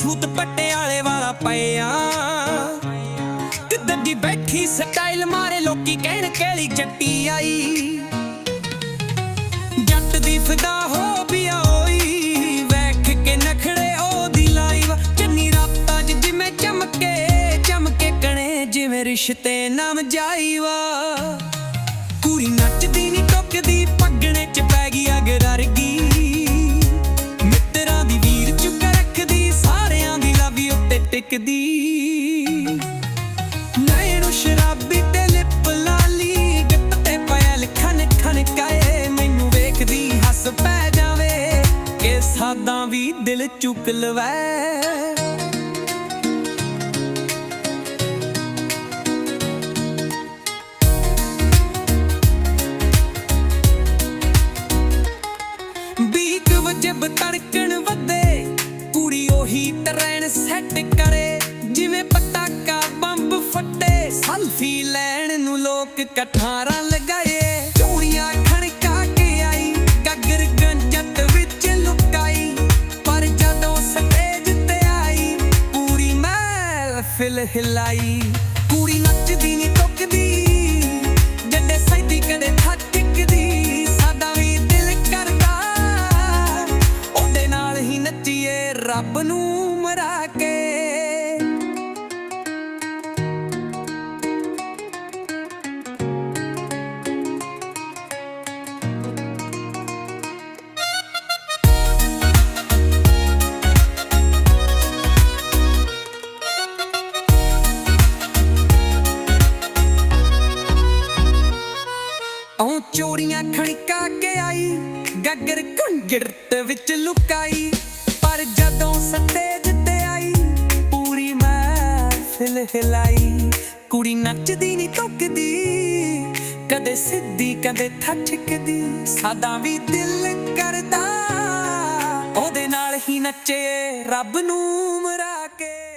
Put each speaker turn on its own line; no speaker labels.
ਸੂਤ ਪਟਿਆਲੇ ਵਾਲਾ ਪਿਆ ਕਿੱਧਰ ਦੀ ਬੈਠੀ ਸਟਾਈਲ ਮਾਰੇ ਲੋਕੀ ਕਹਿਣ ਕਿਹੜੀ ਜੱਟੀ ਆਈ। ਜੱਟ ਦੀ ਫਦਾ ਹੋ ਪਿਆ ਓਈ। ਵੇਖ ਕੇ ਨਖੜੇ ਉਹਦੀ ਲਾਈਵ। ਚੰਨੀ ਰਾਤਾਂ 'ਚ ਜਿਵੇਂ ਚਮਕੇ ਚਮਕੇ ਕਣੇ ਜਿਵੇਂ ਰਿਸ਼ਤੇ ਨਾਮ ਜਾਈਵਾ ਕੁੜੀ ਨੱਚਦੀ ਨੀ ਟੁੱਕਦੀ ਟਿਕਦੀ ਨੈਣੋ ਸ਼ਰਾਬੀ ਤੇ ਲਿਪ ਲਾਲੀ ਗੱਤ ਤੇ ਪਾਇਲ ਖਨ ਖਨ ਕਾਏ। ਮੈਨੂੰ ਵੇਖਦੀ ਹੱਸ ਪੈ ਜਾਵੇ। ਕਿ ਸਾਦਾ ਵੀ ਦਿਲ ਚੁੱਕ ਲਵੈ। ਬੀਕ ਵਜੇ ਬਤੜਕਣ ਵੱਧੇ। ਕੁੜੀ ਉਹੀ ਟਰੈਨ ਸੈੱਟ ਕਰੇ। ਜਿਵੇਂ ਪਟਾਕਾ ਬੰਬ ਫੱਟੇ। ਸੈਲਫੀ ਲੈਣ ਨੂੰ ਲੋਕ ਕਠਾਰਾਂ ਲਗਾਏ। ਚੂੜੀਆਂ ਖਣਕਾ ਕੇ ਆਈ। ਗਗਰ ਗੰਜਤ ਵਿੱਚ ਲੁਕਾਈ। ਪਰ ਜਦੋਂ ਸਟੇਜ ਤੇ ਆਈ, ਪੂਰੀ ਮਹਿਫਿਲ ਹਿਲਾਈ। ਕੁੜੀ ਨੱਚਦੀ ਨੀ ਰੱਬ ਨੂੰ ਮਰਾ ਕੇ। ਉਹ ਚੋਰੀਆਂ ਖਣਕਾ ਕੇ ਆਈ ਗੱਗਰ ਘੁੰਗੜਤ ਵਿੱਚ ਲੁਕਾਈ। ਪਰ ਜਦੋਂ ਸਟੇਜ ਤੇ ਆਈ, ਪੂਰੀ ਮਹਿਫਿਲ ਹਿਲਾਈ। ਕੁੜੀ ਨੱਚਦੀ ਨਹੀਂ ਟੁੱਕਦੀ ਕਦੇ ਸਿੱਧੀ, ਕਦੇ ਥੱਕਦੀ ਸਾਦਾ ਵੀ ਦਿਲ ਕਰਦਾ, ਉਹਦੇ ਨਾਲ ਹੀ ਨੱਚੇ ਰੱਬ ਨੂੰ ਮਰਾ ਕੇ।